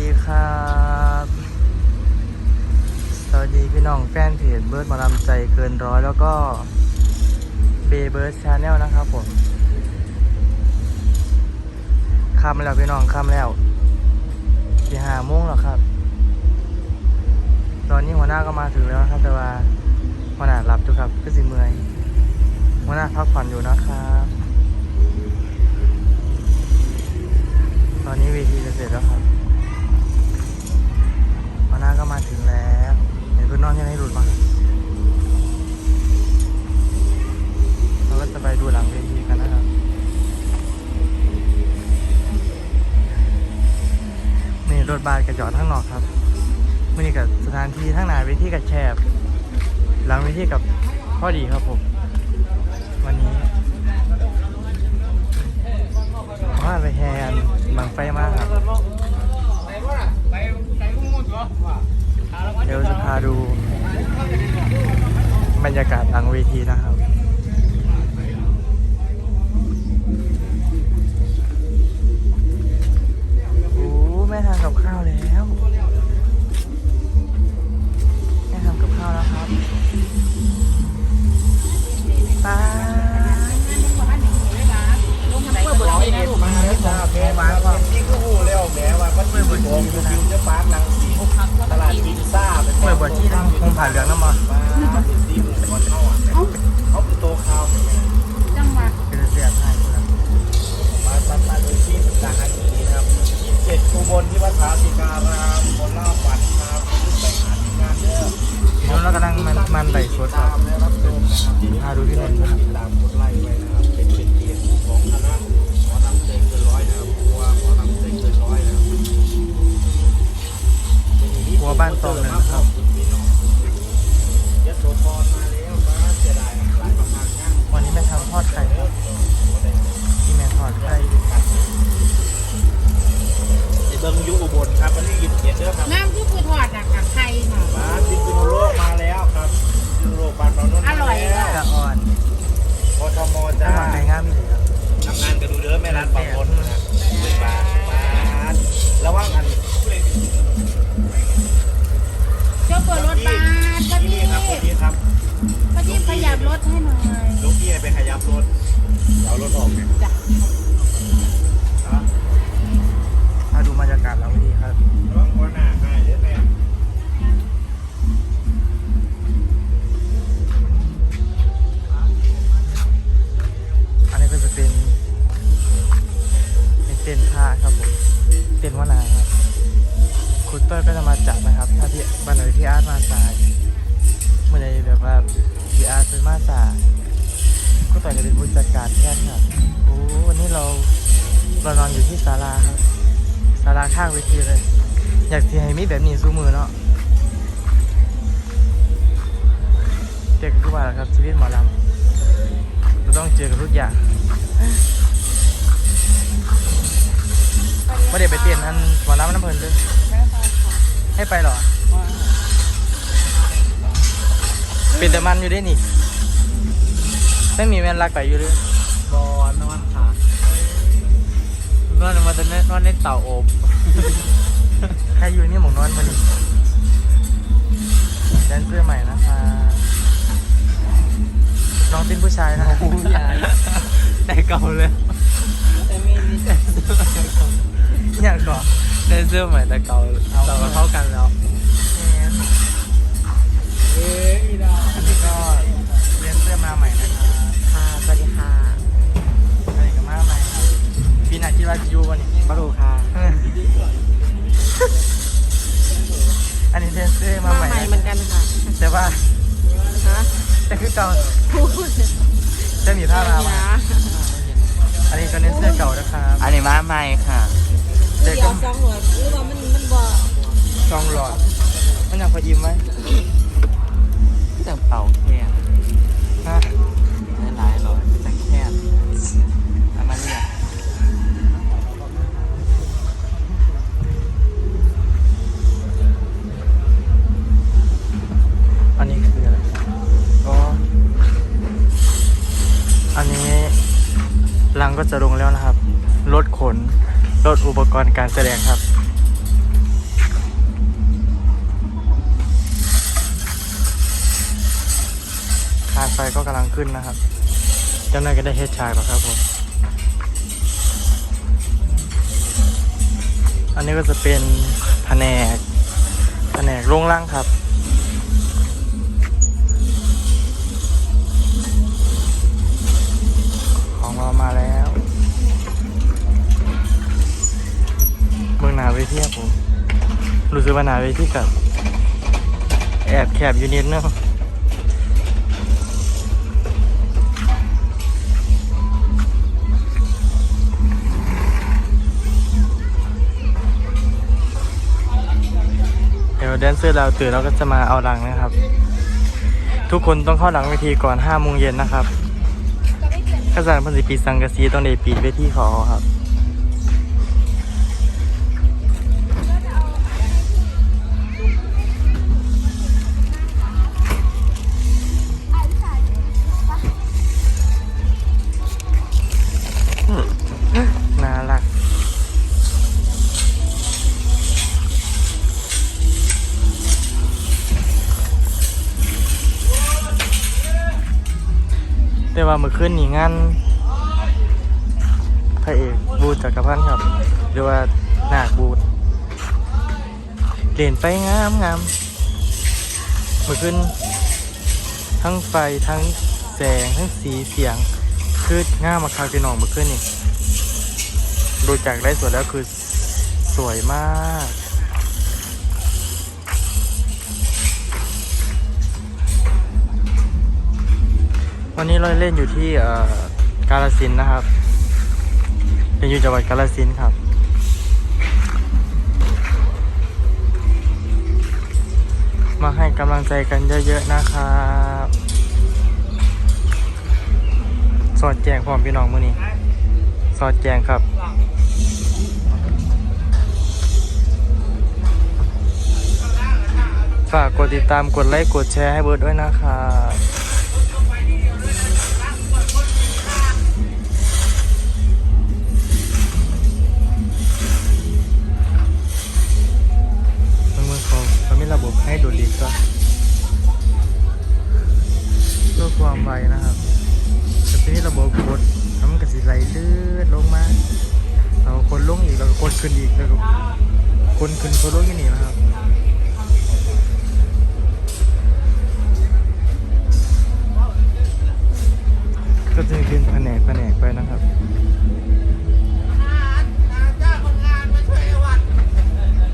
ดีครับ สวัสดีพี่น้องแฟนเพจเบิร์ดมาลำใจเกินร้อยแล้วก็เบเบิร์ดชาแนลนะครับผมคำแล้วพี่น้องคำแล้วที่หาโมงแล้วครับ ตอนนี้หัวหน้าก็มาถึงแล้วครับแต่ว่าหัวหน้าหลับอยู่ครับก็สิเมื่อยหัวหน้าพักผ่อนอยู่นะครับตอนนี้เวทีจะเสร็จแล้วครับ ถึงแล้วเห็นเพื่อนน้องยังให้หลุดมาเราก็จะไปดูหลังเวทีกันนะครับนี่รถบัสกระจอดข้างนอกครับมื่อนี้กับสถานที่ทั้งหนาเวทีกับแคบหลังเวทีกับพ่อดีครับผม วันนี้ว่าไปแฮนบังไฟมากครับ เดี๋ยวจะพาดูบรรยากาศหลังเวทีนะครับโอ้แม่ทำกับข้าวแล้วแม่ทำกับข้าวแล้วครับตาร้อยเอ็ดมาแล้วจ้าแม่มาว่าพี่ก็หูแล้วแม่ว่ามันเปิดบทที่ดูฟิวเจอร์พาร์คลังสีตลาดพิซ ซ่าเป็นเปิดบทที่นั่งคงผ่านเหลืองน้ำมามาดีหมู่ก่อน เต้นวนาครับคุณเต้ยก็จะมาจัดนะครับ ถ้าพี่วันไหนพี่อาร์ตมาสายเมื่อใดแบบว่าพี่อาร์ตเป็นมาสายก็ต่อยจะเป็นผู้จัดการแทนครับโอ้วันนี้เราเรานอนอยู่ที่ศาลาครับศาลาข้างเวทีเลย อยากที่ให้มีแบบนี้สู้มือเนาะเด็กก็ว่าแหละครับชีวิตหมอลำเราต้องเจอกับทุกอย่าง ไม่ได้ไปเตียนท่านหมอลำน้ำเพลินเลยให้ไปเหรอ เป็นแต่มันอยู่ได้นี่ไม่มีแมนรักไปอยู่เลยบอนอนค่ะนอนมาจะนอนในเต่าอบใครอยู่นี่หมองนอนมาดิแดนเซอร์ใหม่นะคะน้องเป็นผู้ชายนะแต่เก่าเลยแต่มีมีแต่ เสื้ออยากก่อนแต่เสื้อใหม่แต่เก่าเราก็เท่ากันแล้วเอ้ยอีดาอันนี้ก็เรียนเสื้อมาใหม่นะคะค่ะสวัสดีค่ะอันนี้ก็มาใหม่ครับปีหน้าคิดว่าจะอยู่วันนี้มาดูค่ะ อันนี้เรียนเสื้อมามาใหม่ใหม่เหมือนกันค่ะแต่ว่าฮะแต่คือเก่าพูดจะมีผ้ามาใหม่นะอันนี้ก็เน้นเสื้อเก่านะครับอันนี้มาใหม่ค่ะ เด็กเดี๋ยก็วสองหัวหรือว่ามันมันบ่ซองหลอด มันอยากพออิ่มไหมจะเป่าแค่ฮะหลายๆหรอจะแค่เอามาเรียกอันนี้คืออะไรอ๋ออันนี้ลังก็จะลงแล้วนะครับ รถขน รถอุปกรณ์การแสดงครับ คานไฟก็กำลังขึ้นนะครับจำนายก็ได้เฮดชายป่ะครับผม อันนี้ก็จะเป็นแผนกแผนกโรงล่างครับ นาเวทีครับผมรู้สึกว่าหนาเวทีกับแอบแคบอยู่นิดนึงเดี๋ยวแดนเซอร์เราตื่นเราก็จะมาเอาหลังนะครับ ทุกคนต้องเข้าหลังเวทีก่อน5โมงเย็นนะครับข้าสั่งพันสิปีสังกะสีต้องได้ปีดเวทีขาครับ แต่ว่าเมื่อคืนนี่งานพระเอกบูจักรพันธ์ครับ หรือว่านาคบูธเด่นไปงามงามเมื่อคืนทั้งไฟทั้งแสงทั้งสีเสียง คืองามมาคาพี่น้องเมื่อคืนนี่ดูจากไลฟ์สดแล้วคือสวยมาก วันนี้เราเล่นอยู่ที่กาลสินนะครับ เป็นอยู่จังหวัดกาลสินครับมาให้กำลังใจกันเยอะๆนะครับสอดแจงพร้อมพี่น้องมือนี้สอดแจงครับ ฝากกดติดตามกดไลค์กดแชร์ให้เบิร์ดด้วยนะครับ ขึ้นอีกแล้วก็คนขึ้นคนลงอย่างนี้นะครับก็จะเป็นแผนกแผนกไปนะครับ